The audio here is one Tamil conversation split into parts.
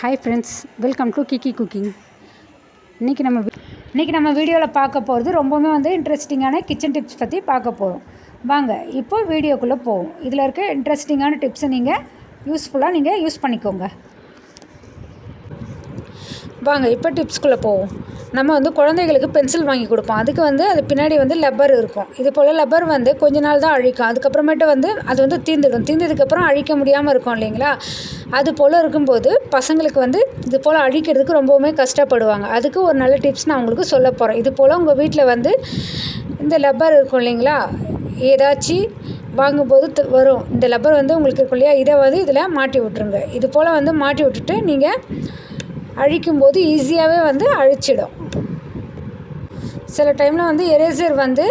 Hi friends welcome to Kikki cooking இன்றைக்கி நம்ம இன்றைக்கி நம்ம வீடியோவில் பார்க்க போகிறது ரொம்பவுமே வந்து இன்ட்ரெஸ்டிங்கான கிச்சன் டிப்ஸ் பற்றி பார்க்க போகிறோம் வாங்க இப்போ வீடியோக்குள்ளே போவோம். இதில் இருக்க இன்ட்ரெஸ்டிங்கான டிப்ஸை நீங்கள் யூஸ்ஃபுல்லாக நீங்கள் யூஸ் பண்ணிக்கோங்க. வாங்க இப்போ டிப்ஸ்குள்ளே போவோம். நம்ம வந்து குழந்தைகளுக்கு பென்சில் வாங்கி கொடுப்போம். அதுக்கு வந்து அது பின்னாடி வந்து லப்பர் இருக்கும். இது போல் லப்பர் வந்து கொஞ்ச நாள் தான் அழிக்கும். அதுக்கப்புறமேட்டு வந்து அது வந்து தீர்ந்துடும் தீர்ந்ததுக்கப்புறம் அழிக்க முடியாமல் இருக்கும் இல்லைங்களா? அது போல் இருக்கும்போது பசங்களுக்கு வந்து இது போல் அழிக்கிறதுக்கு ரொம்பவுமே கஷ்டப்படுவாங்க. அதுக்கு ஒரு நல்ல டிப்ஸ் நான் உங்களுக்கு சொல்ல போகிறேன் இது போல் உங்கள் வீட்டில் வந்து இந்த லப்பர் இருக்கும் இல்லைங்களா? ஏதாச்சும் வாங்கும்போது வரும். இந்த லப்பர் வந்து உங்களுக்கு இருக்கும் இல்லையா? இதை வந்து இதில் மாட்டி விட்ருங்க இது போல் வந்து மாட்டி விட்டுட்டு நீங்கள் அழிக்கும்போது ஈஸியாகவே வந்து அழிச்சிடும். சில டைமில் வந்து எரேசர் வந்து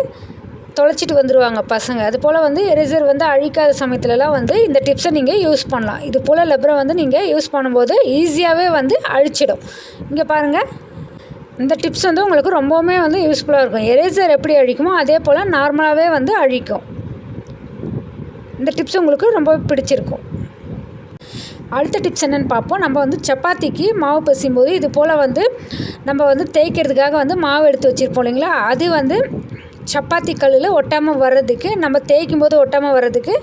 தொலைச்சிட்டு வந்துடுவாங்க பசங்க. அது போல் வந்து எரேசர் வந்து அழிக்காத சமயத்துலலாம் வந்து இந்த டிப்ஸை நீங்கள் யூஸ் பண்ணலாம். இது போல் லெப்பரை வந்து நீங்கள் யூஸ் பண்ணும்போது ஈஸியாகவே வந்து அழிச்சிடும். இங்கே பாருங்கள் இந்த டிப்ஸ் வந்து உங்களுக்கு ரொம்பவுமே வந்து யூஸ்ஃபுல்லாக இருக்கும். எரேசர் எப்படி அழிக்குமோ அதே போல் நார்மலாகவே வந்து அழிக்கும். இந்த டிப்ஸ் உங்களுக்கு ரொம்ப பிடிச்சிருக்கும். அடுத்த டிப்ஸ் என்னென்னு பார்ப்போம். நம்ம வந்து சப்பாத்திக்கு மாவு பசியும்போது இது போல் வந்து நம்ம வந்து தேய்க்கிறதுக்காக வந்து மாவு எடுத்து வச்சுருப்போம் இல்லைங்களா? அது வந்து சப்பாத்தி கல்லில் ஒட்டாமல் வர்றதுக்கு நம்ம தேய்க்கும் போது ஒட்டாமல் வர்றதுக்கு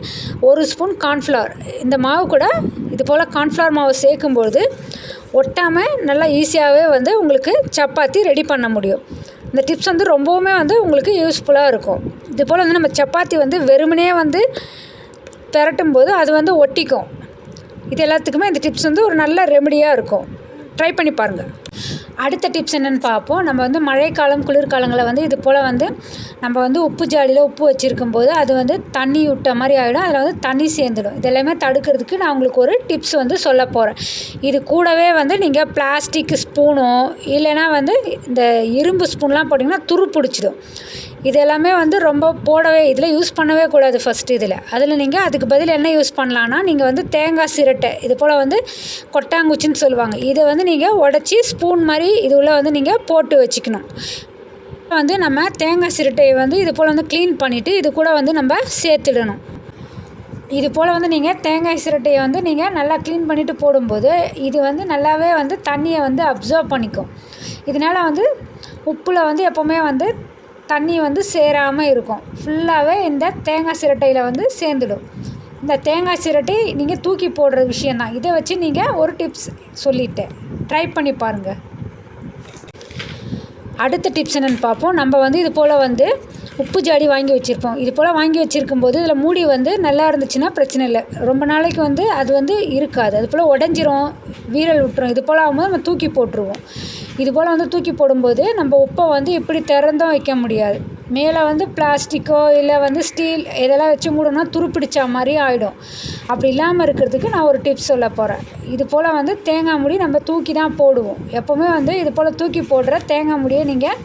ஒரு ஸ்பூன் கார்ன்ஃப்ளவர் இந்த மாவு கூட இது போல் கார்ன்ஃப்ளவர் மாவு சேர்க்கும்போது ஒட்டாமல் நல்லா ஈஸியாகவே வந்து உங்களுக்கு சப்பாத்தி ரெடி பண்ண முடியும். இந்த டிப்ஸ் வந்து ரொம்பவுமே வந்து உங்களுக்கு யூஸ்ஃபுல்லாக இருக்கும். இது போல் வந்து நம்ம சப்பாத்தி வந்து வெறுமனே வந்து திரட்டும் போது அது வந்து ஒட்டிக்கும். இது எல்லாத்துக்குமே இந்த டிப்ஸ் வந்து ஒரு நல்ல ரெமடியாக இருக்கும். ட்ரை பண்ணி பாருங்கள் அடுத்த டிப்ஸ் என்னென்னு பார்ப்போம். நம்ம வந்து மழைக்காலம் குளிர்காலங்களில் வந்து இது போல் வந்து நம்ம வந்து உப்பு ஜாடியில் உப்பு வச்சுருக்கும் போது அது வந்து தண்ணி விட்ட மாதிரி ஆகிடும் அதில் வந்து தண்ணி சேர்ந்துடும். இது எல்லாமே தடுக்கிறதுக்கு நான் உங்களுக்கு ஒரு டிப்ஸ் வந்து சொல்ல போகிறேன் இது கூடவே வந்து நீங்கள் பிளாஸ்டிக் ஸ்பூனோ இல்லைன்னா வந்து இந்த இரும்பு ஸ்பூன்லாம் போட்டிங்கன்னா துரு பிடிச்சிடும். இது எல்லாமே வந்து ரொம்ப போடவே இதில் யூஸ் பண்ணவே கூடாது ஃபஸ்ட்டு இதில். அதில் நீங்கள் அதுக்கு பதில் என்ன யூஸ் பண்ணலான்னா நீங்கள் வந்து தேங்காய் சிரட்டை இது போல் வந்து கொட்டாங்குச்சின்னு சொல்லுவாங்க. இதை வந்து நீங்கள் உடச்சி ஸ்பூன் மாதிரி இது உள்ளே வந்து நீங்கள் போட்டு வச்சுக்கணும். வந்து நம்ம தேங்காய் சிரட்டையை வந்து இது போல் வந்து க்ளீன் பண்ணிவிட்டு இது கூட வந்து நம்ம சேர்த்துடணும். இது போல் வந்து நீங்கள் தேங்காய் சிரட்டையை வந்து நீங்கள் நல்லா க்ளீன் பண்ணிவிட்டு போடும்போது இது வந்து நல்லாவே வந்து தண்ணியை வந்து அப்சர்வ் பண்ணிக்கும். இதனால் வந்து உப்பில் வந்து எப்போவுமே வந்து தண்ணி வந்து சேராமல் இருக்கும். ஃபுல்லாகவே இந்த தேங்காய் சிரட்டையில் வந்து சேர்ந்துடும். இந்த தேங்காய் சிரட்டை நீங்கள் தூக்கி போடுற விஷயந்தான் இதை வச்சு நீங்கள் ஒரு டிப்ஸ் சொல்லிட்டேன் ட்ரை பண்ணி பாருங்கள் அடுத்த டிப்ஸ் என்னென்னு பார்ப்போம். நம்ம வந்து இது போல் வந்து உப்பு ஜாடி வாங்கி வச்சுருப்போம். இது போல் வாங்கி வச்சுருக்கும் போது இதில் மூடி வந்து நல்லா இருந்துச்சுன்னா பிரச்சனை இல்லை. ரொம்ப நாளைக்கு வந்து அது வந்து இருக்காது. அது போல் உடஞ்சிரும் வீரல் விட்டுரும். இது போல் ஆகும்போது நம்ம தூக்கி போட்டுருவோம். இது போல் வந்து தூக்கி போடும்போது நம்ம உப்பை வந்து இப்படி திறந்தும் வைக்க முடியாது. மேலே வந்து பிளாஸ்டிக்கோ இல்லை வந்து ஸ்டீல் இதெல்லாம் வச்சு மூடனா துருப்பிடிச்ச மாதிரி ஆகிடும் அப்படி இல்லாமல் இருக்கிறதுக்கு நான் ஒரு டிப்ஸ் சொல்ல போகிறேன் இது போல் வந்து தேங்காய் மூடி நம்ம தூக்கி தான் போடுவோம். எப்போவுமே வந்து இது போல் தூக்கி போடுற தேங்காய் மூடியை நீங்கள்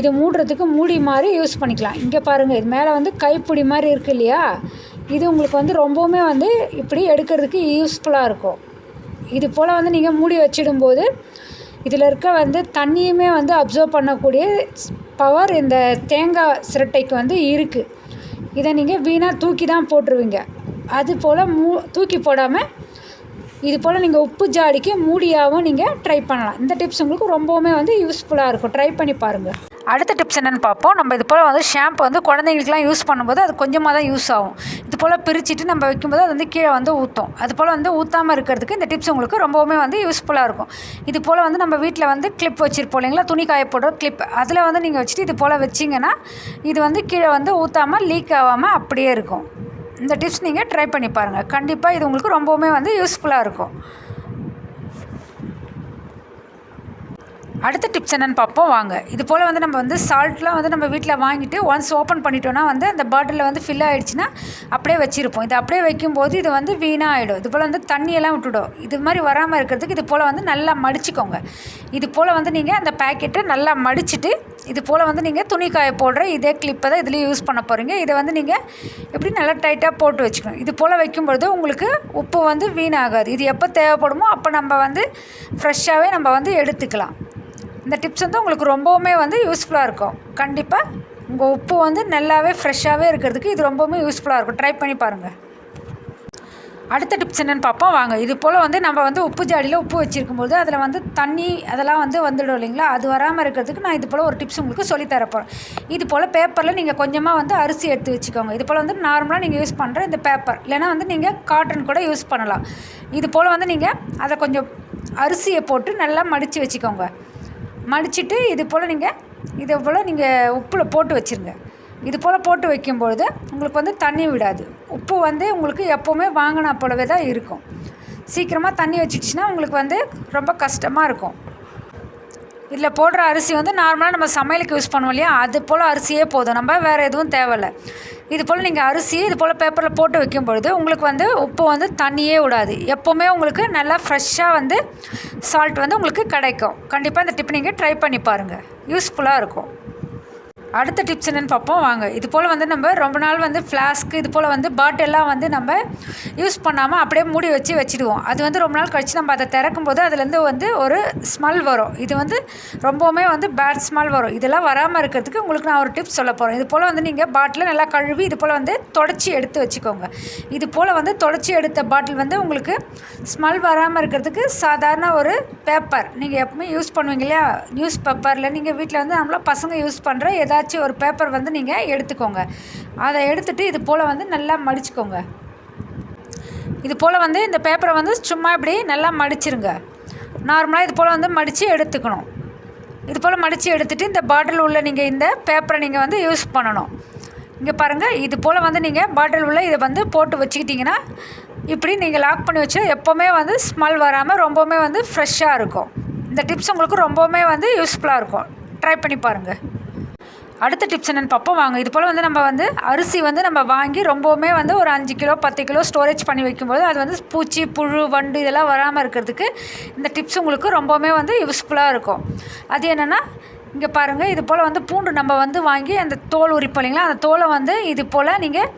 இது மூடுறதுக்கு மூடி மாதிரி யூஸ் பண்ணிக்கலாம். இங்கே பாருங்கள் இது மேலே வந்து கைப்பிடி மாதிரி இருக்கு இல்லையா? இது உங்களுக்கு வந்து ரொம்பவுமே வந்து இப்படி எடுக்கிறதுக்கு யூஸ்ஃபுல்லாக இருக்கும். இது போல் வந்து நீங்கள் மூடி வச்சிடும்போது இதில் இருக்க வந்து தண்ணியுமே வந்து அப்சர்வ் பண்ணக்கூடிய பவர் இந்த தேங்காய் சிரட்டைக்கு வந்து இருக்குது இதை நீங்கள் வீணாக தூக்கி தான் போட்டுருவீங்க. அது போல் மூ தூக்கி போடாமல் இது போல் நீங்கள் உப்பு ஜாடிக்கு மூடியாகவும் நீங்கள் ட்ரை பண்ணலாம். இந்த டிப்ஸ் உங்களுக்கு ரொம்பவுமே வந்து யூஸ்ஃபுல்லாக இருக்கும். ட்ரை பண்ணி பாருங்கள் அடுத்த டிப்ஸ் என்னென்னு பார்ப்போம். நம்ம இது போல் வந்து ஷாம்பு வந்து குழந்தைங்களுக்குலாம் யூஸ் பண்ணும்போது அது கொஞ்சமாக தான் யூஸ் ஆகும். இது போல் பிரிச்சுட்டு நம்ம வைக்கும்போது அது வந்து கீழே வந்து ஊற்றும் அது போல் வந்து ஊற்றாமல் இருக்கிறதுக்கு இந்த டிப்ஸ் உங்களுக்கு ரொம்பவுமே வந்து யூஸ்ஃபுல்லாக இருக்கும். இது போல் வந்து நம்ம வீட்டில் வந்து கிளிப் வச்சுருப்போம் இல்லைங்களா? துணி காய போடுற கிளிப் அதில் வந்து நீங்கள் வச்சுட்டு இது போல் வச்சிங்கன்னா இது வந்து கீழே வந்து ஊற்றாமல் லீக் ஆகாமல் அப்படியே இருக்கும். இந்த டிப்ஸ் நீங்கள் ட்ரை பண்ணி பாருங்கள் கண்டிப்பாக இது உங்களுக்கு ரொம்பவுமே வந்து யூஸ்ஃபுல்லாக இருக்கும். அடுத்த டிப்ஸ் என்னென்னு பார்ப்போம். வாங்க. இது போல் வந்து நம்ம வந்து சால்ட்லாம் வந்து நம்ம வீட்டில் வாங்கிட்டு ஒன்ஸ் ஓப்பன் பண்ணிட்டோன்னா வந்து அந்த பாட்டிலில் வந்து ஃபில் ஆகிடுச்சின்னா அப்படியே வச்சுருப்போம். இது அப்படியே வைக்கும்போது இது வந்து வீணாக ஆகிடும் இது போல் வந்து தண்ணியெல்லாம் விட்டுடும். இது மாதிரி வராமல் இருக்கிறதுக்கு இது போல் வந்து நல்லா மடிச்சுக்கோங்க. இது போல் வந்து நீங்கள் அந்த பேக்கெட்டை நல்லா மடிச்சுட்டு இது போல் வந்து நீங்கள் துணி காய போடுற இதே கிளிப்பை தான் இதுலேயும் யூஸ் பண்ண போகிறீங்க இதை வந்து நீங்கள் எப்படி நல்லா டைட்டாக போட்டு வச்சுக்கணும். இது போல் வைக்கும்பொழுது உங்களுக்கு உப்பு வந்து வீணாகாது. இது எப்போ தேவைப்படுமோ அப்போ நம்ம வந்து ஃப்ரெஷ்ஷாகவே நம்ம வந்து எடுத்துக்கலாம். இந்த டிப்ஸ் வந்து உங்களுக்கு ரொம்பவுமே வந்து யூஸ்ஃபுல்லாக இருக்கும். கண்டிப்பாக உங்கள் உப்பு வந்து நல்லாவே ஃப்ரெஷ்ஷாகவே இருக்கிறதுக்கு இது ரொம்பவுமே யூஸ்ஃபுல்லாக இருக்கும். ட்ரை பண்ணி பாருங்கள் அடுத்த டிப்ஸ் என்னென்னு பார்ப்போம். வாங்க. இது போல் வந்து நம்ம வந்து உப்பு ஜாடியில் உப்பு வச்சுருக்கும்போது அதில் வந்து தண்ணி அதெல்லாம் வந்து வந்துடும் இல்லைங்களா? அது வராமல் இருக்கிறதுக்கு நான் இது போல் ஒரு டிப்ஸ் உங்களுக்கு சொல்லித்தரப்போகிறேன் இது போல் பேப்பரில் நீங்கள் கொஞ்சமாக வந்து அரிசி எடுத்து வச்சுக்கோங்க. இது போல் வந்து நார்மலாக நீங்கள் யூஸ் பண்ணுற இந்த பேப்பர் இல்லைனா வந்து நீங்கள் காட்டன் கூட யூஸ் பண்ணலாம். இது போல் வந்து நீங்கள் அதை கொஞ்சம் அரிசியை போட்டு நல்லா மடித்து வச்சுக்கோங்க. மடிச்சுட்டு இது போல் நீங்கள் இதை போல் நீங்கள் உப்பில் போட்டு வச்சுருங்க. இது போல் போட்டு வைக்கும்பொழுது உங்களுக்கு வந்து தண்ணி விடாது. உப்பு வந்து உங்களுக்கு எப்போவுமே வாங்கினா போலவே தான் இருக்கும். சீக்கிரமாக தண்ணி வச்சிடுச்சுன்னா உங்களுக்கு வந்து ரொம்ப கஷ்டமாக இருக்கும். இதில் போடுற அரிசி வந்து நார்மலாக நம்ம சமையலுக்கு யூஸ் பண்ணுவோம் இல்லையா? அது போல் அரிசியே போதும். நம்ம வேறு எதுவும் தேவையில்ல. இது போல் நீங்கள் அரிசி இது போல் பேப்பரில் போட்டு வைக்கும் பொழுது உங்களுக்கு வந்து உப்பு வந்து தண்ணியே விடாது. எப்போவுமே உங்களுக்கு நல்லா ஃப்ரெஷ்ஷாக வந்து சால்ட் வந்து உங்களுக்கு கிடைக்கும். கண்டிப்பாக இந்த டிப் நீங்கள் ட்ரை பண்ணி பாருங்கள் யூஸ்ஃபுல்லாக இருக்கும். அடுத்த டிப்ஸ் என்னென்னு பார்ப்போம். வாங்க. இது போல் வந்து நம்ம ரொம்ப நாள் வந்து ஃப்ளாஸ்க்கு இது போல் வந்து பாட்டிலெலாம் வந்து நம்ம யூஸ் பண்ணாமல் அப்படியே மூடி வச்சு வச்சுடுவோம். அது வந்து ரொம்ப நாள் கழித்து நம்ம அதை திறக்கும் போது அதுலேருந்து வந்து ஒரு ஸ்மெல் வரும். இது வந்து ரொம்பவுமே வந்து பேட் ஸ்மெல் வரும். இதெல்லாம் வராமல் இருக்கிறதுக்கு உங்களுக்கு நான் ஒரு டிப்ஸ் சொல்ல போகிறேன் இது போல் வந்து நீங்கள் பாட்டிலை நல்லா கழுவி இது போல் வந்து தொடச்சி எடுத்து வச்சுக்கோங்க. இது போல் வந்து தொடச்சி எடுத்த பாட்டில் வந்து உங்களுக்கு ஸ்மெல் வராமல் இருக்கிறதுக்கு சாதாரண ஒரு பேப்பர் நீங்கள் எப்பவுமே யூஸ் பண்ணுவீங்க இல்லையா? நியூஸ் பேப்பரில் நீங்கள் வீட்டில் வந்து நம்மளா பசங்க யூஸ் பண்ணுற ஏதாச்சும் ஏதாச்சும் ஒரு பேப்பர் வந்து நீங்கள் எடுத்துக்கோங்க. அதை எடுத்துகிட்டு இது போல் வந்து நல்லா மடிச்சுக்கோங்க. இது போல் வந்து இந்த பேப்பரை வந்து சும்மா இப்படி நல்லா மடிச்சிருங்க. நார்மலாக இது போல் வந்து மடித்து எடுத்துக்கணும். இது போல் மடித்து எடுத்துகிட்டு இந்த பாட்டில் உள்ள நீங்கள் இந்த பேப்பரை நீங்கள் வந்து யூஸ் பண்ணணும். இங்கே பாருங்கள் இது போல் வந்து நீங்கள் பாட்டில் உள்ள இதை வந்து போட்டு வச்சுக்கிட்டிங்கன்னா இப்படி நீங்கள் லாக் பண்ணி வச்சு எப்போவுமே வந்து ஸ்மெல் வராமல் ரொம்பவுமே வந்து ஃப்ரெஷ்ஷாக இருக்கும். இந்த டிப்ஸ் உங்களுக்கு ரொம்பவுமே வந்து யூஸ்ஃபுல்லாக இருக்கும். ட்ரை பண்ணி பாருங்கள் அடுத்த டிப்ஸ் என்னென்னு பார்ப்போம். வாங்க இது போல் வந்து நம்ம வந்து அரிசி வந்து நம்ம வாங்கி ரொம்பவுமே வந்து ஒரு அஞ்சு கிலோ பத்து கிலோ ஸ்டோரேஜ் பண்ணி வைக்கும்போது அது வந்து பூச்சி புழு வண்டு இதெல்லாம் வராமல் இருக்கிறதுக்கு இந்த டிப்ஸ் உங்களுக்கு ரொம்பவுமே வந்து யூஸ்ஃபுல்லாக இருக்கும். அது என்னென்னா இங்கே பாருங்கள் இது போல் வந்து பூண்டு நம்ம வந்து வாங்கி அந்த தோல் உரிப்போம் இல்லைங்களா? அந்த தோலை வந்து இது போல் நீங்கள்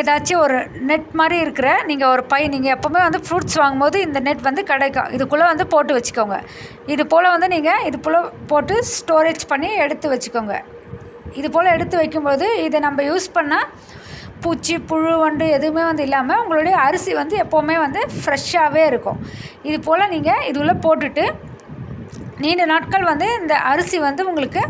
ஏதாச்சும் ஒரு நெட் மாதிரி இருக்கிற நீங்கள் ஒரு பை நீங்கள் எப்போவுமே வந்து ஃப்ரூட்ஸ் வாங்கும்போது இந்த நெட் வந்து கிடைக்கும் இதுக்குள்ளே வந்து போட்டு வச்சுக்கோங்க. இது போல் வந்து நீங்கள் இது போல் போட்டு ஸ்டோரேஜ் பண்ணி எடுத்து வச்சுக்கோங்க. இது போல் எடுத்து வைக்கும்போது இதை நம்ம யூஸ் பண்ணால் பூச்சி புழு வண்டு எதுவுமே வந்து இல்லாமல் உங்களுடைய அரிசி வந்து எப்போவுமே வந்து ஃப்ரெஷ்ஷாகவே இருக்கும். இது போல் நீங்கள் இது போட்டுட்டு நீண்ட நாட்கள் வந்து இந்த அரிசி வந்து உங்களுக்கு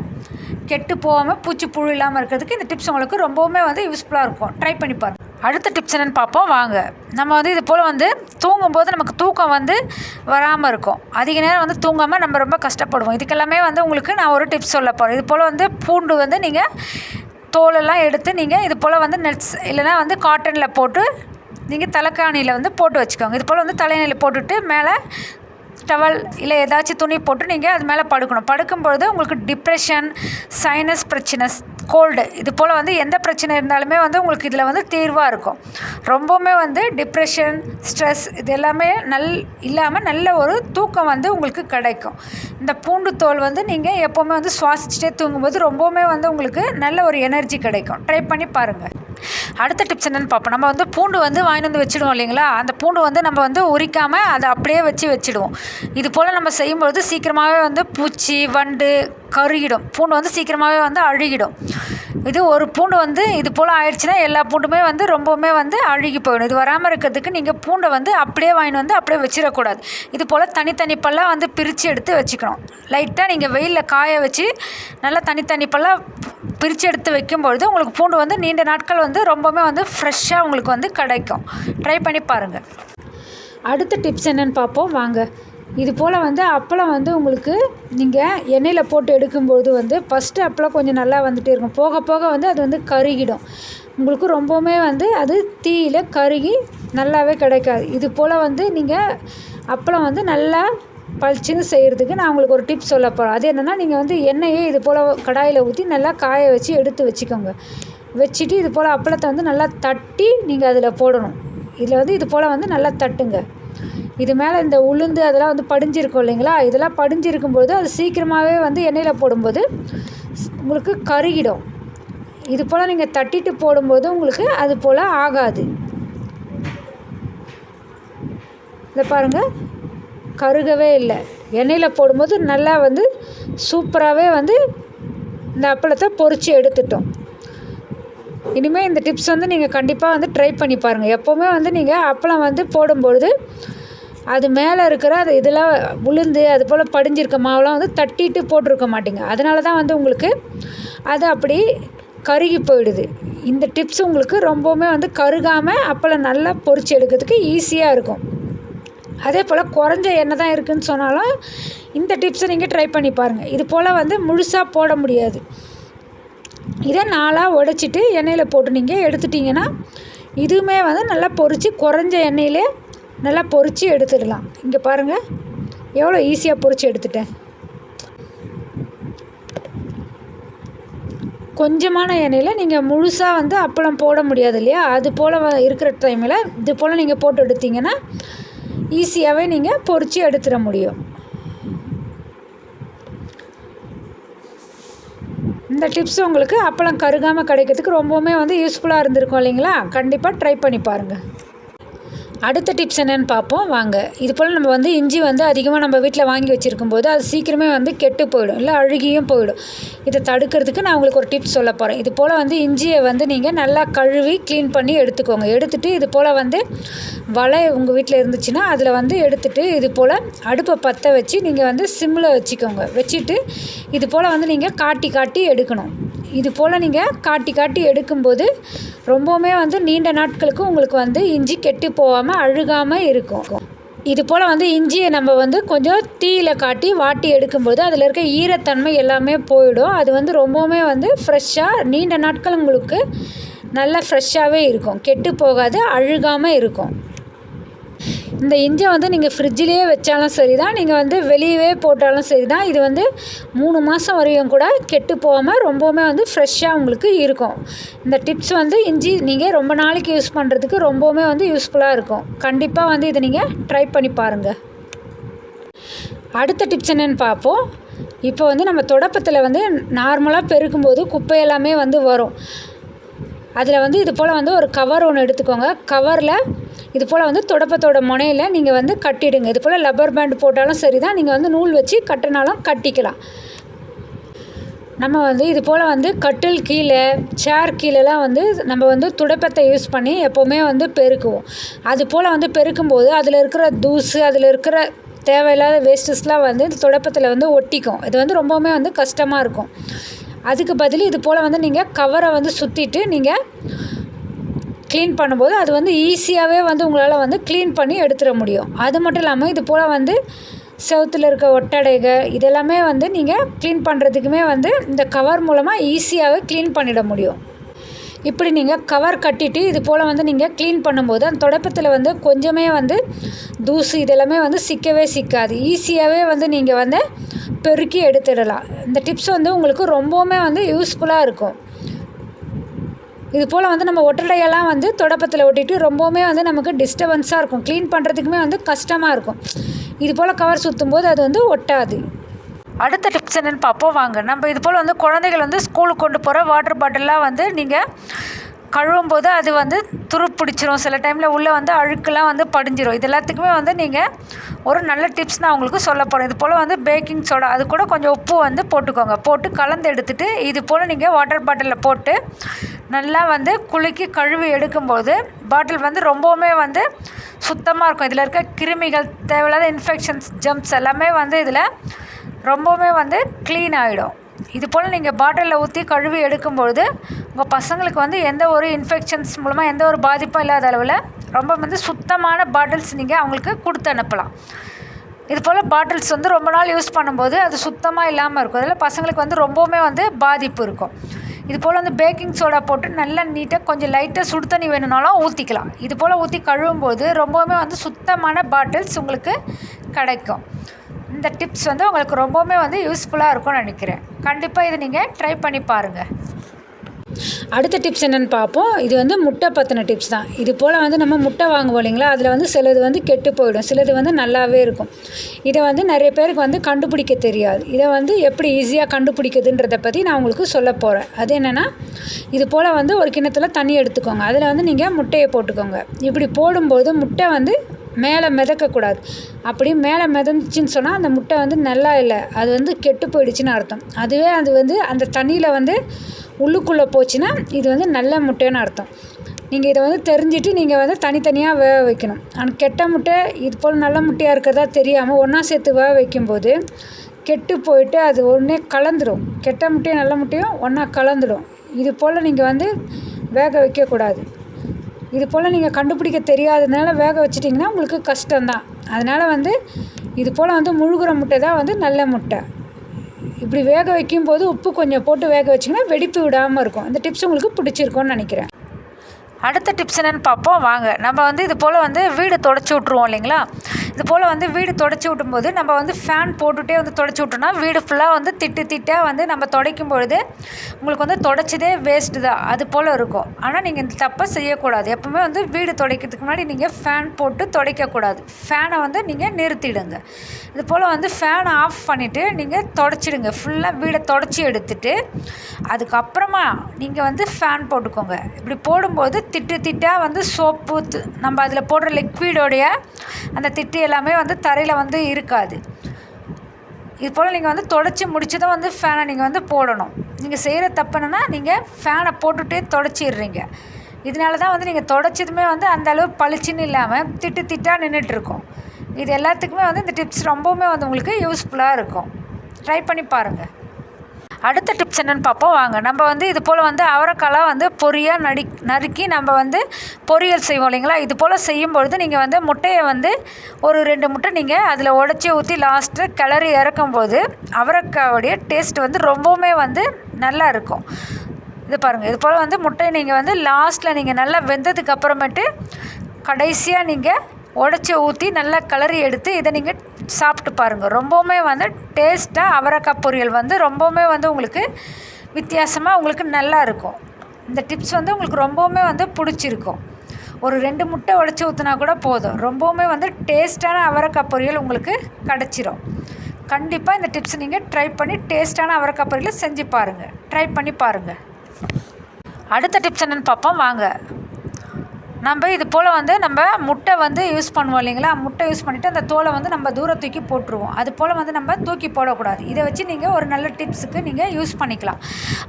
கெட்டு போகாமல் பூச்சி புழு இல்லாமல் இருக்கிறதுக்கு இந்த டிப்ஸ் உங்களுக்கு ரொம்பவுமே வந்து யூஸ்ஃபுல்லாக இருக்கும். ட்ரை பண்ணி பாருங்கள் அடுத்த டிப்ஸ் என்னென்னு பார்ப்போம். வாங்க. நம்ம வந்து இது போல் வந்து தூங்கும்போது நமக்கு தூக்கம் வந்து வராமல் இருக்கும். அதிக நேரம் வந்து தூங்காமல் நம்ம ரொம்ப கஷ்டப்படுவோம். இதுக்கெல்லாமே வந்து உங்களுக்கு நான் ஒரு டிப்ஸ் சொல்ல போகிறேன் இது போல் வந்து பூண்டு வந்து நீங்கள் தோலெல்லாம் எடுத்து நீங்கள் இது போல் வந்து நெட்ஸ் இல்லைனா வந்து காட்டனில் போட்டு நீங்கள் தலைக்காணியில் வந்து போட்டு வச்சுக்கோங்க. இது போல் வந்து தலையணையில் போட்டுட்டு மேலே டவல் இல்லை ஏதாச்சும் துணி போட்டு நீங்கள் அது மேலே படுக்கணும். படுக்கும்பொழுது உங்களுக்கு டிப்ரெஷன் சைனஸ் பிரச்சனை கோல்டு இது போல் வந்து எந்த பிரச்சனை இருந்தாலுமே வந்து உங்களுக்கு இதில் வந்து தீர்வாக இருக்கும். ரொம்பவுமே வந்து டிப்ரெஷன் ஸ்ட்ரெஸ் இது எல்லாமே நல் இல்லாமல் நல்ல ஒரு தூக்கம் வந்து உங்களுக்கு கிடைக்கும். இந்த பூண்டு தோல் வந்து நீங்கள் எப்போவுமே வந்து சுவாசிச்சுட்டே தூங்கும்போது ரொம்பவுமே வந்து உங்களுக்கு நல்ல ஒரு எனர்ஜி கிடைக்கும். ட்ரை பண்ணி பாருங்கள் அடுத்த டிப்ஸ் என்னென்னு பார்ப்போம். நம்ம வந்து பூண்டு வந்து வாங்கிட்டு வந்து வச்சுடுவோம் இல்லைங்களா? அந்த பூண்டு வந்து நம்ம வந்து உரிக்காமல் அதை அப்படியே வச்சு வச்சுடுவோம். இது போல் நம்ம செய்யும்பொழுது சீக்கிரமாகவே வந்து பூச்சி வண்டு கருகிடும். பூண்டு வந்து சீக்கிரமாகவே வந்து அழுகிடும். இது ஒரு பூண்டு வந்து இது போல் ஆயிடுச்சுன்னா எல்லா பூண்டுமே வந்து ரொம்பவுமே வந்து அழுகி போயிடும். இது வராமல் இருக்கிறதுக்கு நீங்கள் பூண்டை வந்து அப்படியே வாங்கிட்டு வந்து அப்படியே வச்சிடக்கூடாது. இது போல் தனித்தனி பல்லாக வந்து பிரித்து எடுத்து வச்சுக்கணும். லைட்டாக நீங்கள் வெயிலில் காய வச்சு நல்லா தனித்தனி பல்லாக பிரித்து எடுத்து வைக்கும்பொழுது உங்களுக்கு பூண்டு வந்து நீண்ட நாட்கள் வந்து ரொம்பவுமே வந்து ஃப்ரெஷ்ஷாக உங்களுக்கு வந்து கிடைக்கும். ட்ரை பண்ணி பாருங்கள் அடுத்த டிப்ஸ் என்னென்னு பார்ப்போம். வாங்க. இது போல் வந்து அப்பளம் வந்து உங்களுக்கு நீங்கள் எண்ணெயில் போட்டு எடுக்கும்போது வந்து ஃபஸ்ட்டு அப்பளம் கொஞ்சம் நல்லா வந்துகிட்டே இருக்கும். போக போக வந்து அது வந்து கருகிடும். உங்களுக்கு ரொம்பவுமே வந்து அது தீயில் கருகி நல்லாவே கிடைக்காது. இது போல் வந்து நீங்கள் அப்பளம் வந்து நல்லா பளிச்சுன்னு செய்கிறதுக்கு நான் உங்களுக்கு ஒரு டிப்ஸ் சொல்ல போகிறேன் அது என்னென்னா நீங்கள் வந்து எண்ணெயை இது போல் கடாயில் ஊற்றி நல்லா காய வச்சு எடுத்து வச்சுக்கோங்க. வச்சுட்டு இது போல் அப்பளத்தை வந்து நல்லா தட்டி நீங்கள் அதில் போடணும். இதில் வந்து இது போல் வந்து நல்லா தட்டுங்க. இது மேலே இந்த உளுந்து அதெல்லாம் வந்து படிஞ்சிருக்கும் இல்லைங்களா? இதெல்லாம் படிஞ்சிருக்கும்போது அது சீக்கிரமாகவே வந்து எண்ணெயில் போடும்போது உங்களுக்கு கருகிடும். இது போல் நீங்கள் தட்டிட்டு போடும்போது உங்களுக்கு அது போல் ஆகாது. இதை பாருங்கள் கருகவே இல்லை. எண்ணெயில் போடும்போது நல்லா வந்து சூப்பராகவே வந்து இந்த அப்பளத்தை பொறிச்சு எடுத்துட்டோம். இனிமேல் இந்த டிப்ஸ் வந்து நீங்கள் கண்டிப்பாக வந்து ட்ரை பண்ணி பாருங்கள் எப்போவுமே வந்து நீங்கள் அப்பளம் வந்து போடும்பொழுது அது மேலே இருக்கிற அது இதெல்லாம் உளுந்து அது போல் படிஞ்சிருக்க மாவுலாம் வந்து தட்டிட்டு போட்டிருக்க மாட்டிங்க. அதனால தான் வந்து உங்களுக்கு அது அப்படி கருகி போயிடுது. இந்த டிப்ஸ் உங்களுக்கு ரொம்பவுமே வந்து கருகாமல் அப்பளம் நல்லா பொறிச்சு எடுக்கிறதுக்கு ஈஸியாக இருக்கும். அதே போல் குறைஞ்ச எண்ணெய் தான் இருக்குதுன்னு சொன்னாலும் இந்த டிப்ஸை நீங்கள் ட்ரை பண்ணி பாருங்கள் இது போல் வந்து முழுசாக போட முடியாது. இதை நாளாக உடைச்சிட்டு எண்ணெயில் போட்டு நீங்கள் எடுத்துட்டிங்கன்னா இதுவுமே வந்து நல்லா பொரித்து குறைஞ்ச எண்ணெயிலே நல்லா பொறிச்சு எடுத்துடலாம். இங்கே பாருங்கள் எவ்வளோ ஈஸியாக பொறிச்சு எடுத்துட்டேன். கொஞ்சமான எண்ணெயில் நீங்கள் முழுசாக வந்து அப்பளம் போட முடியாது இல்லையா? அது போல் இருக்கிற டைமில் இது போல் நீங்கள் போட்டு எடுத்தீங்கன்னா ஈஸியாகவே நீங்கள் பொறிச்சு எடுத்துட முடியும். இந்த டிப்ஸ் உங்களுக்கு அப்பளம் கருகாமல் கிடைக்கிறதுக்கு ரொம்பவுமே வந்து யூஸ்ஃபுல்லாக இருந்திருக்கும் இல்லைங்களா? கண்டிப்பாக ட்ரை பண்ணி பாருங்கள் அடுத்த டிப்ஸ் என்னென்னு பார்ப்போம். வாங்க. இது போல் நம்ம வந்து இஞ்சி வந்து அதிகமாக நம்ம வீட்டில் வாங்கி வச்சுருக்கும் போது அது சீக்கிரமே வந்து கெட்டு போயிடும். இல்லை அழுகியும் போயிடும். இதை தடுக்கிறதுக்கு நான் உங்களுக்கு ஒரு டிப்ஸ் சொல்ல போகிறேன் இது போல் வந்து இஞ்சியை வந்து நீங்கள் நல்லா கழுவி க்ளீன் பண்ணி எடுத்துக்கோங்க. எடுத்துகிட்டு இது போல் வந்து வலை உங்கள் வீட்டில் இருந்துச்சுன்னா அதில் வந்து எடுத்துகிட்டு இது போல் அடுப்பை பற்ற வச்சு நீங்கள் வந்து சிம்மில் வச்சுக்கோங்க. வச்சுட்டு இது போல் வந்து நீங்கள் காட்டி காட்டி எடுக்கணும். இது போல் நீங்கள் காட்டி காட்டி எடுக்கும்போது ரொம்பவுமே வந்து நீண்ட நாட்களுக்கு உங்களுக்கு வந்து இஞ்சி கெட்டு போகாமல் அழுகாமல் இருக்கும். இது போல் வந்து இஞ்சியை நம்ம வந்து கொஞ்சம் தீயில் காட்டி வாட்டி எடுக்கும்போது அதில் இருக்க ஈரத்தன்மை எல்லாமே போயிடும். அது வந்து ரொம்பவுமே வந்து ஃப்ரெஷ்ஷாக நீண்ட நாட்கள் உங்களுக்கு நல்லா ஃப்ரெஷ்ஷாகவே இருக்கும். கெட்டு போகாது அழுகாமல் இருக்கும். இந்த இஞ்சி வந்து நீங்கள் ஃப்ரிட்ஜிலேயே வச்சாலும் சரி தான் நீங்கள் வந்து வெளியவே போட்டாலும் சரி தான் இது வந்து மூணு மாதம் வரையும் கூட கெட்டு போகாமல் ரொம்பவுமே வந்து ஃப்ரெஷ்ஷாக உங்களுக்கு இருக்கும். இந்த டிப்ஸ் வந்து இஞ்சி நீங்கள் ரொம்ப நாளைக்கு யூஸ் பண்ணுறதுக்கு ரொம்பவுமே வந்து யூஸ்ஃபுல்லாக இருக்கும். கண்டிப்பாக வந்து இதை நீங்கள் ட்ரை பண்ணி பாருங்கள் அடுத்த டிப்ஸ் என்னென்னு பார்ப்போம். இப்போ வந்து நம்ம தொடப்பத்தில் வந்து நார்மலாக பெருக்கும்போது குப்பை எல்லாமே வந்து வரும். அதில் வந்து இது போல் வந்து ஒரு கவர் ஒன்று எடுத்துக்கோங்க. கவரில் இது போல் வந்து தொடப்பத்தோட முனையில் நீங்கள் வந்து கட்டிடுங்க. இது போல் லப்பர் பேண்ட் போட்டாலும் சரி தான் நீங்கள் வந்து நூல் வச்சு கட்டினாலும் கட்டிக்கலாம். நம்ம வந்து இது போல் வந்து கட்டில் கீழே சேர் கீழேலாம் வந்து நம்ம வந்து துடைப்பத்தை யூஸ் பண்ணி எப்போவுமே வந்து பெருக்குவோம். அது போல் வந்து பெருக்கும்போது அதில் இருக்கிற தூசு அதில் இருக்கிற தேவையில்லாத வேஸ்டஸ்லாம் வந்து இந்த துடைப்பத்தில் வந்து ஒட்டிக்கும். இது வந்து ரொம்பவுமே வந்து கஷ்டமாக இருக்கும். அதுக்கு பதில் இது போல் வந்து நீங்கள் கவரை வந்து சுற்றிட்டு நீங்கள் க்ளீன் பண்ணும்போது அது வந்து ஈஸியாகவே வந்து உங்களால் வந்து க்ளீன் பண்ணி எடுத்துட முடியும். அது மட்டும் இல்லாமல் இது போல் வந்து செவத்தில் இருக்க ஒட்டடைகள் இதெல்லாமே வந்து நீங்கள் க்ளீன் பண்ணுறதுக்குமே வந்து இந்த கவர் மூலமாக ஈஸியாகவே க்ளீன் பண்ணிட முடியும். இப்படி நீங்கள் கவர் கட்டிட்டு இது போல் வந்து நீங்கள் க்ளீன் பண்ணும்போது அந்த தொடப்பத்தில் வந்து கொஞ்சமே வந்து தூசு இதெல்லாமே வந்து சிக்கவே சிக்காது. ஈஸியாகவே வந்து நீங்கள் வந்து பெருக்கி எடுத்துடலாம். இந்த டிப்ஸ் வந்து உங்களுக்கு ரொம்பவுமே வந்து யூஸ்ஃபுல்லாக இருக்கும். இது போல் வந்து நம்ம ஒட்டடையெல்லாம் வந்து தொடப்பத்தில் ஒட்டிட்டு ரொம்பவுமே வந்து நமக்கு டிஸ்டர்பன்ஸாக இருக்கும். க்ளீன் பண்ணுறதுக்குமே வந்து கஷ்டமாக இருக்கும். இது போல் கவர் சுற்றும் போது அது வந்து ஒட்டாது. அடுத்த டிப்ஸ் என்னென்னு பார்ப்போம். வாங்க நம்ம இது போல் வந்து குழந்தைகள் வந்து ஸ்கூலுக்கு கொண்டு போகிற வாட்டர் பாட்டில்லாம் வந்து நீங்கள் கழுவும் போது அது வந்து துரு பிடிச்சிரும் சில டைமில் உள்ளே வந்து அழுக்கெல்லாம் வந்து படிஞ்சிரும். இது எல்லாத்துக்குமே வந்து நீங்கள் ஒரு நல்ல டிப்ஸ் நான் உங்களுக்கு சொல்ல போகிறேன் இது போல் வந்து பேக்கிங் சோடா அது கூட கொஞ்சம் உப்பு வந்து போட்டுக்கோங்க. போட்டு கலந்து எடுத்துகிட்டு இது போல் நீங்கள் வாட்டர் பாட்டிலில் போட்டு நல்லா வந்து குலுக்கி கழுவி எடுக்கும்போது பாட்டில் வந்து ரொம்பவுமே வந்து சுத்தமாக இருக்கும். இதில் இருக்க கிருமிகள் தேவையில்லாத இன்ஃபெக்ஷன்ஸ் ஜம்ப்ஸ் எல்லாமே வந்து இதில் ரொம்பவுமே வந்து க்ளீன் ஆகிடும் இது போல் நீங்கள் பாட்டிலில் ஊற்றி கழுவி எடுக்கும்பொழுது உங்கள் பசங்களுக்கு வந்து எந்த ஒரு இன்ஃபெக்ஷன்ஸ் மூலமாக எந்த ஒரு பாதிப்பும் இல்லாத அளவில் ரொம்ப வந்து சுத்தமான பாட்டில்ஸ் நீங்கள் அவங்களுக்கு கொடுத்து அனுப்பலாம். இது போல் பாட்டில்ஸ் வந்து ரொம்ப நாள் யூஸ் பண்ணும்போது அது சுத்தமாக இல்லாமல் இருக்கும். அதில் பசங்களுக்கு வந்து ரொம்பவுமே வந்து பாதிப்பு இருக்கும். இது போல் வந்து பேக்கிங் சோடா போட்டு நல்லா நீட்டாக கொஞ்சம் லைட்டாக சுடு தண்ணி வேணும்னாலும் ஊற்றிக்கலாம் இது போல் ஊற்றி கழுவும் போது ரொம்பவுமே வந்து சுத்தமான பாட்டில்ஸ் உங்களுக்கு கிடைக்கும். இந்த டிப்ஸ் வந்து உங்களுக்கு ரொம்பவுமே வந்து யூஸ்ஃபுல்லாக இருக்கும்னு நினைக்கிறேன். கண்டிப்பாக இதை நீங்கள் ட்ரை பண்ணி பாருங்கள் அடுத்த டிப்ஸ் என்னென்னு பார்ப்போம். இது வந்து முட்டை பற்றின டிப்ஸ் தான். இது போல் வந்து நம்ம முட்டை வாங்குவோம் இல்லைங்களா? அதில் வந்து சிலது வந்து கெட்டு போயிடும். சிலது வந்து நல்லாவே இருக்கும். இதை வந்து நிறைய பேருக்கு வந்து கண்டுபிடிக்க தெரியாது. இதை வந்து எப்படி ஈஸியாக கண்டுபிடிக்குதுன்றதை பற்றி நான் உங்களுக்கு சொல்ல போகிறேன் அது என்னென்னா இது போல் வந்து ஒரு கிண்ணத்தில் தண்ணி எடுத்துக்கோங்க. அதில் வந்து நீங்கள் முட்டையை போட்டுக்கோங்க. இப்படி போடும்போது முட்டை வந்து மேலே மிதக்கக்கூடாது. அப்படி மேலே மிதந்துச்சின்னு சொன்னால் அந்த முட்டை வந்து நல்லா இல்லை. அது வந்து கெட்டு போயிடுச்சுன்னு அர்த்தம். அதுவே அது வந்து அந்த தண்ணியில் வந்து உள்ளுக்குள்ளே போச்சுன்னா இது வந்து நல்ல முட்டைன்னு அர்த்தம். நீங்கள் இதை வந்து தெரிஞ்சுட்டு நீங்கள் வந்து தனித்தனியாக வேக வைக்கணும். ஆனால் கெட்ட முட்டை இது போல் நல்ல முட்டையாக இருக்கிறதா தெரியாமல் ஒன்றா சேர்த்து வேக வைக்கும்போது கெட்டு போயிட்டு அது ஒன்றே கலந்துடும் கெட்ட முட்டையும் நல்ல முட்டையும் ஒன்றா கலந்துடும் இது போல் நீங்கள் வந்து வேக வைக்கக்கூடாது. இது போல் நீங்கள் கண்டுபிடிக்க தெரியாததுனால வேக வச்சிட்டிங்கன்னா உங்களுக்கு கஷ்டம்தான். அதனால் வந்து இது போல் வந்து முழுகிற முட்டை தான் வந்து நல்ல முட்டை. இப்படி வேக வைக்கும்போது உப்பு கொஞ்சம் போட்டு வேக வச்சிங்கன்னா வெடிப்பு விடாமல் இருக்கும். இந்த டிப்ஸ் உங்களுக்கு பிடிச்சிருக்கும்னு நினைக்கிறேன். அடுத்த டிப்ஸ் என்னென்னு பார்ப்போம். வாங்க. நம்ம வந்து இது போல் வந்து வீடு தொடச்சி விட்ருவோம் இல்லைங்களா? இது போல் வந்து வீடு தொடச்சி விட்டும்போது நம்ம வந்து ஃபேன் போட்டுகிட்டே வந்து தொடச்சி விட்டோம்னா வீடு ஃபுல்லாக வந்து திட்டு திட்டாக வந்து நம்ம துடைக்கும் பொழுது உங்களுக்கு வந்து தொடச்சதே வேஸ்ட்டு தான். அது போல் இருக்கும். ஆனால் நீங்கள் இந்த தப்பை செய்யக்கூடாது. எப்போவுமே வந்து வீடு துடைக்கிறதுக்கு முன்னாடி நீங்கள் ஃபேன் போட்டு துடைக்கக்கூடாது. ஃபேனை வந்து நீங்கள் நிறுத்திடுங்க. இது போல் வந்து ஃபேனை ஆஃப் பண்ணிவிட்டு நீங்கள் தொடச்சிடுங்க. ஃபுல்லாக வீடை தொடச்சி எடுத்துகிட்டு அதுக்கப்புறமா நீங்கள் வந்து ஃபேன் போட்டுக்கோங்க. இப்படி போடும்போது திட்டு திட்டாக வந்து சோப்பு நம்ம அதில் போடுற லிக்விடோடைய அந்த திட்டு எல்லாமே வந்து தரையில் வந்து இருக்காது. இது போல் நீங்கள் வந்து தொடச்சி முடிச்சதும் வந்து ஃபேனை நீங்கள் வந்து போடணும். நீங்கள் செய்கிற தப்பு நீங்கள் ஃபேனை போட்டுகிட்டே தொடச்சிடுறீங்க இதனால தான் வந்து நீங்கள் தொடச்சதுமே வந்து அந்த அளவு பளிச்சுன்னு இல்லாமல் திட்டு திட்டாக நின்றுட்டுருக்கும் இது எல்லாத்துக்குமே வந்து இந்த டிப்ஸ் ரொம்பவுமே வந்து உங்களுக்கு யூஸ்ஃபுல்லாக இருக்கும். ட்ரை பண்ணி பாருங்கள் அடுத்த டிப்ஸ் என்னென்னு பார்ப்போம். வாங்க நம்ம வந்து இது போல் வந்து அவரைக்காலாம் வந்து பொரியாக நடி நறுக்கி நம்ம வந்து பொரியல் செய்வோம் இல்லைங்களா? இது போல் செய்யும்பொழுது நீங்கள் வந்து முட்டையை வந்து ஒரு ரெண்டு முட்டை நீங்கள் அதில் உடச்சி ஊற்றி லாஸ்ட்டு கிளறி இறக்கும்போது அவரைக்காவுடைய டேஸ்ட் வந்து ரொம்பவுமே வந்து நல்லா இருக்கும். இது பாருங்கள் இது போல் வந்து முட்டையை நீங்கள் வந்து லாஸ்ட்டில் நீங்கள் நல்லா வெந்ததுக்கு அப்புறமேட்டு கடைசியாக நீங்கள் உடச்சி ஊற்றி நல்லா கிளறி எடுத்து இதை நீங்கள் சாப்பிட்டு பாருங்கள் ரொம்பவுமே வந்து டேஸ்ட்டாக அவரைக்காய் பொரியல் வந்து ரொம்பவுமே வந்து உங்களுக்கு வித்தியாசமாக உங்களுக்கு நல்லா இருக்கும். இந்த டிப்ஸ் வந்து உங்களுக்கு ரொம்பவுமே வந்து பிடிச்சிருக்கும். ஒரு ரெண்டு முட்டை உடச்சி ஊற்றினா கூட போதும். ரொம்பவுமே வந்து டேஸ்ட்டான அவரைக்காய் பொரியல் உங்களுக்கு கிடச்சிரும். கண்டிப்பாக இந்த டிப்ஸ் நீங்கள் ட்ரை பண்ணி டேஸ்ட்டான அவரைக்காய் பொரியலை செஞ்சு பாருங்கள் ட்ரை பண்ணி பாருங்கள் அடுத்த டிப்ஸ் என்னென்னு பார்ப்போம். வாங்க. நம்ம இது போல் வந்து நம்ம முட்டை வந்து யூஸ் பண்ணுவோம் இல்லைங்களா? முட்டை யூஸ் பண்ணிவிட்டு அந்த தோலை வந்து நம்ம தூர தூக்கி போட்டுருவோம். அது போல் வந்து நம்ம தூக்கி போடக்கூடாது. இதை வச்சு நீங்கள் ஒரு நல்ல டிப்ஸுக்கு நீங்கள் யூஸ் பண்ணிக்கலாம்.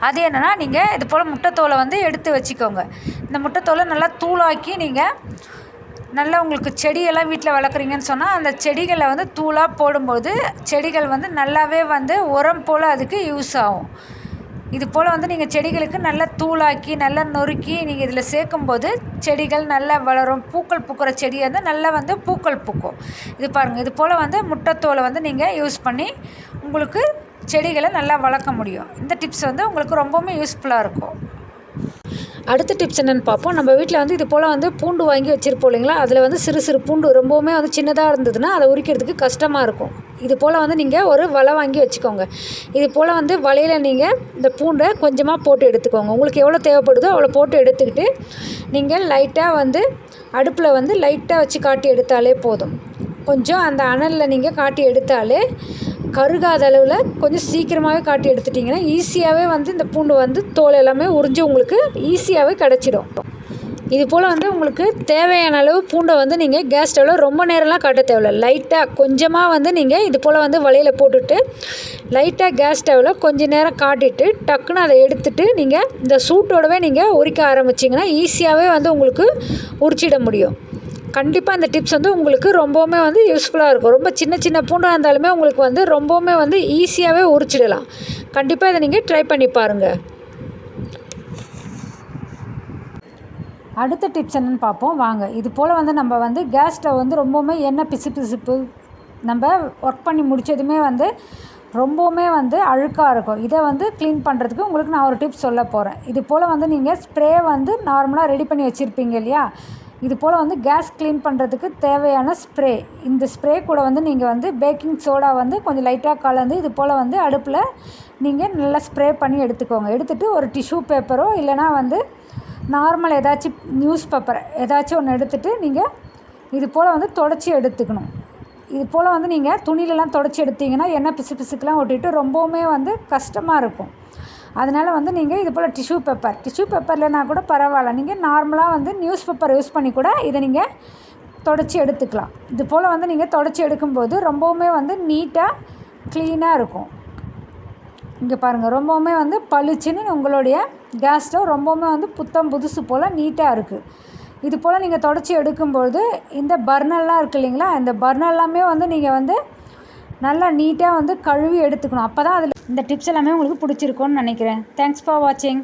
அது என்னென்னா நீங்கள் இது போல் முட்டை தோலை வந்து எடுத்து வச்சுக்கோங்க. இந்த முட்டை தோலை நல்லா தூளாக்கி நீங்கள் நல்லா உங்களுக்கு செடியெல்லாம் வீட்டில் வளர்க்குறீங்கன்னு சொன்னால் அந்த செடிகளை வந்து தூளாக போடும்போது செடிகள் வந்து நல்லாவே வந்து உரம் போல் அதுக்கு யூஸ் ஆகும். இது போல் வந்து நீங்கள் செடிகளுக்கு நல்லா தூளாக்கி நல்லா நொறுக்கி நீங்கள் இதில் சேர்க்கும்போது செடிகள் நல்லா வளரும். பூக்கள் பூக்கிற செடியை வந்து நல்லா வந்து பூக்கள் பூக்கும். இது பாருங்கள் இது போல் வந்து முட்டைத்தோலை வந்து நீங்கள் யூஸ் பண்ணி உங்களுக்கு செடிகளை நல்லா வளர்க்க முடியும். இந்த டிப்ஸ் வந்து உங்களுக்கு ரொம்பவுமே யூஸ்ஃபுல்லாக இருக்கும். அடுத்த டிப்ஸ் என்னென்னு பார்ப்போம். நம்ம வீட்டில் வந்து இது போல் வந்து பூண்டு வாங்கி வச்சுருப்போம் இல்லைங்களா? அதில் வந்து சிறு சிறு பூண்டு ரொம்பவுமே வந்து சின்னதாக இருந்ததுன்னா அதை உரிக்கிறதுக்கு கஷ்டமாக இருக்கும். இது போல் வந்து நீங்கள் ஒரு வலை வாங்கி வச்சுக்கோங்க. இது போல் வந்து வலையில் நீங்கள் இந்த பூண்டை கொஞ்சமாக போட்டு எடுத்துக்கோங்க. உங்களுக்கு எவ்வளோ தேவைப்படுதோ அவ்வளோ போட்டு எடுத்துக்கிட்டு நீங்கள் லைட்டாக வந்து அடுப்பில் வந்து லைட்டாக வச்சு காட்டி எடுத்தாலே போதும். கொஞ்சம் அந்த அனலில் நீங்கள் காட்டி எடுத்தாலே கருகாத அளவில் கொஞ்சம் சீக்கிரமாகவே காட்டி எடுத்துட்டிங்கன்னா ஈஸியாகவே வந்து இந்த பூண்டு வந்து தோல் எல்லாமே உறிஞ்சு உங்களுக்கு ஈஸியாகவே கிடச்சிடும். இது போல் வந்து உங்களுக்கு தேவையான அளவு பூண்டை வந்து நீங்கள் கேஸ் ஸ்டவ்வில் ரொம்ப நேரம்லாம் காட்ட தேவையில்ல. லைட்டாக கொஞ்சமாக வந்து நீங்கள் இது போல் வந்து வலையில் போட்டுட்டு லைட்டாக கேஸ் ஸ்டவ்வில் கொஞ்ச நேரம் காட்டிட்டு டக்குன்னு அதை எடுத்துட்டு நீங்கள் இந்த சூட்டோடவே நீங்கள் உரிக்க ஆரம்பிச்சிங்கன்னா ஈஸியாகவே வந்து உங்களுக்கு உரிச்சிட முடியும். கண்டிப்பாக இந்த டிப்ஸ் வந்து உங்களுக்கு ரொம்பவுமே வந்து யூஸ்ஃபுல்லாக இருக்கும். ரொம்ப சின்ன சின்ன பூண்டாக இருந்தாலுமே உங்களுக்கு வந்து ரொம்பவுமே வந்து ஈஸியாகவே உரிச்சிடலாம். கண்டிப்பாக இதை நீங்கள் ட்ரை பண்ணி பாருங்கள் அடுத்த டிப்ஸ் என்னென்னு பார்ப்போம். வாங்க. இது போல் வந்து நம்ம வந்து கேஸ் ஸ்டவ் வந்து ரொம்பவுமே எண்ணெய் பிசு பிசுப்பு நம்ம ஒர்க் பண்ணி முடித்ததுமே வந்து ரொம்பவுமே வந்து அழுக்காக இருக்கும். இதை வந்து க்ளீன் பண்ணுறதுக்கு உங்களுக்கு நான் ஒரு டிப்ஸ் சொல்ல போகிறேன் இது போல் வந்து நீங்கள் ஸ்ப்ரே வந்து நார்மலாக ரெடி பண்ணி வச்சுருப்பீங்க இல்லையா? இது போல் வந்து கேஸ் க்ளீன் பண்ணுறதுக்கு தேவையான ஸ்ப்ரே இந்த ஸ்ப்ரே கூட வந்து நீங்கள் வந்து பேக்கிங் சோடா வந்து கொஞ்சம் லைட்டாக கலந்து இது போல் வந்து அடுப்பில் நீங்கள் நல்லா ஸ்ப்ரே பண்ணி எடுத்துக்கோங்க. எடுத்துகிட்டு ஒரு டிஷ்யூ பேப்பரோ இல்லைனா வந்து நார்மல் ஏதாச்சும் நியூஸ் பேப்பர் ஏதாச்சும் ஒன்று எடுத்துகிட்டு நீங்கள் இது போல் வந்து தொடச்சி எடுத்துக்கணும். இது போல் வந்து நீங்கள் துணியிலலாம் தொடச்சி எடுத்தீங்கன்னா எண்ணெய் பிசு பிசுக்கெலாம் ஒட்டிட்டு ரொம்பவுமே வந்து கஷ்டமாக இருக்கும். அதனால் வந்து நீங்கள் இது போல் டிஷ்யூ பேப்பர் டிஷ்யூ பேப்பர்லனா கூட பரவாயில்ல. நீங்கள் நார்மலாக வந்து நியூஸ் பேப்பர் யூஸ் பண்ணி கூட இதை நீங்கள் தொடச்சி எடுத்துக்கலாம். இது போல் வந்து நீங்கள் தொடச்சி எடுக்கும்போது ரொம்பவுமே வந்து நீட்டாக க்ளீனாக இருக்கும். இங்கே பாருங்கள் ரொம்பவுமே வந்து பளிச்சுன்னு உங்களுடைய கேஸ் ஸ்டவ் ரொம்பவுமே வந்து புத்தம் புதுசு போல் நீட்டாக இருக்குது இது போல் நீங்கள் தொடச்சி எடுக்கும்போது இந்த பர்னர்லாம் இருக்குது இல்லைங்களா? இந்த பர்னர்லாமே வந்து நீங்கள் வந்து நல்லா நீட்டாக வந்து கழுவி எடுத்துக்கணும். அப்போ தான் அதில் இந்த டிப்ஸ் எல்லாமே உங்களுக்கு பிடிச்சிருக்கும்னு நினைக்கிறேன். தேங்க்ஸ் ஃபார் வாட்சிங்